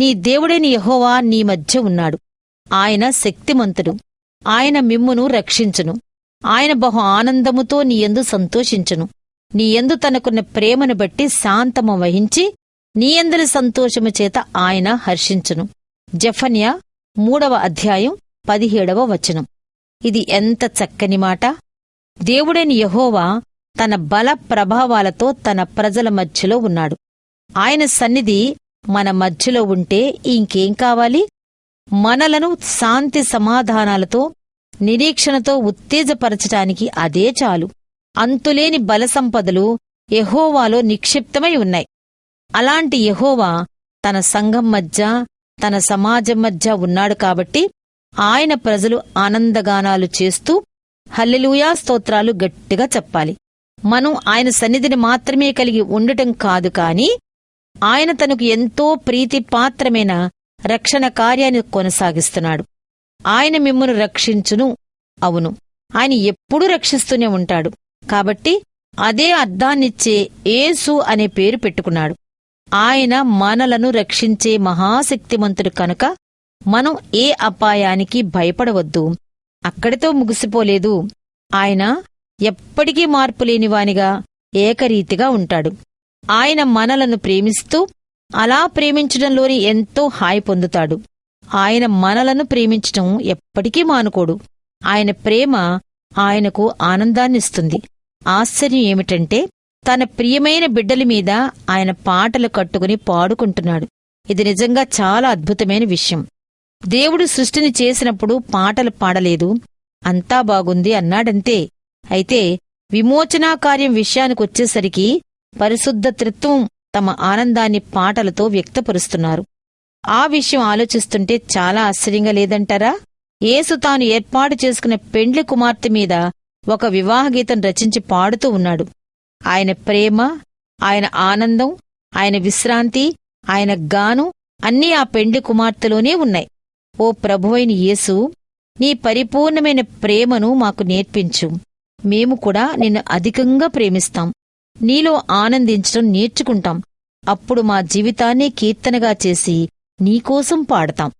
నీ దేవుడైన యహోవా నీ మధ్య ఉన్నాడు. ఆయన శక్తిమంతుడు. ఆయన మిమ్మును రక్షించును. ఆయన బహు ఆనందముతో నీ యందు సంతోషించును. నీ యందు తనకున్న ప్రేమను బట్టి శాంతము వహించి నీ యందరి సంతోషము చేత ఆయన హర్షించును. జఫన్యా మూడవ అధ్యాయం పదిహేడవ వచనం. ఇది ఎంత చక్కని మాట. దేవుడైన యహోవా తన బల ప్రభావాలతో తన ప్రజల మధ్యలో ఉన్నాడు. ఆయన సన్నిధి మన మధ్యలో ఉంటే ఇంకేం కావాలి? మనలను శాంతి సమాధానాలతో నిరీక్షణతో ఉత్తేజపరచటానికి అదే చాలు. అంతులేని బలసంపదలు యహోవాలో నిక్షిప్తమై ఉన్నాయి. అలాంటి యహోవా తన సంఘం మధ్య తన సమాజం మధ్య ఉన్నాడు కాబట్టి ఆయన ప్రజలు ఆనందగానాలు చేస్తూ హల్లెలూయా స్తోత్రాలు గట్టిగా చెప్పాలి. మనం ఆయన సన్నిధిని మాత్రమే కలిగి ఉండటం కాదు కాని ఆయన తనకు ఎంతో ప్రీతిపాత్రమైన రక్షణ కార్యాన్ని కొనసాగిస్తున్నాడు. ఆయన మిమ్మను రక్షించును అవును. ఆయన ఎప్పుడూ రక్షిస్తూనే ఉంటాడు. కాబట్టి అదే అర్థాన్నిచ్చే ఏసు అనే పేరు పెట్టుకున్నాడు. ఆయన మనలను రక్షించే మహాశక్తిమంతుడు కనుక మనం ఏ అపాయానికి భయపడవద్దు. అక్కడితో ముగిసిపోలేదు. ఆయన ఎప్పటికీ మార్పులేనివానిగా ఏకరీతిగా ఉంటాడు. ఆయన మనలను ప్రేమిస్తూ అలా ప్రేమించడంలోని ఎంతో హాయి పొందుతాడు. ఆయన మనలను ప్రేమించటం ఎప్పటికీ మానుకోడు. ఆయన ప్రేమ ఆయనకు ఆనందాన్నిస్తుంది. ఆశ్చర్యం ఏమిటంటే తన ప్రియమైన బిడ్డల మీద ఆయన పాటలు కట్టుకుని పాడుకుంటున్నాడు. ఇది నిజంగా చాలా అద్భుతమైన విషయం. దేవుడు సృష్టిని చేసినప్పుడు పాటలు పాడలేదు. అంతా బాగుంది అన్నాడంతే. అయితే విమోచనా కార్యం విషయానికొచ్చేసరికి పరిశుద్ధ త్రిత్వం తమ ఆనందాన్ని పాటలతో వ్యక్తపరుస్తున్నారు. ఆ విషయం ఆలోచిస్తుంటే చాలా ఆశ్చర్యంగా లేదంటారా? యేసు తాను ఏర్పాటు చేసుకున్న పెండ్లి కుమార్తె మీద ఒక వివాహ గీతం రచించి పాడుతూ ఉన్నాడు. ఆయన ప్రేమ ఆయన ఆనందం ఆయన విశ్రాంతి ఆయన గాను అన్నీ ఆ పెండ్లి కుమార్తెలోనే ఉన్నాయి. ఓ ప్రభువైన యేసు నీ పరిపూర్ణమైన ప్రేమను మాకు నేర్పించు. మేము కూడా నిన్ను అధికంగా ప్రేమిస్తాం. నీలో ఆనందించడం నేర్చుకుంటాం. అప్పుడు మా జీవితాన్ని కీర్తనగా చేసి నీకోసం పాడతాం.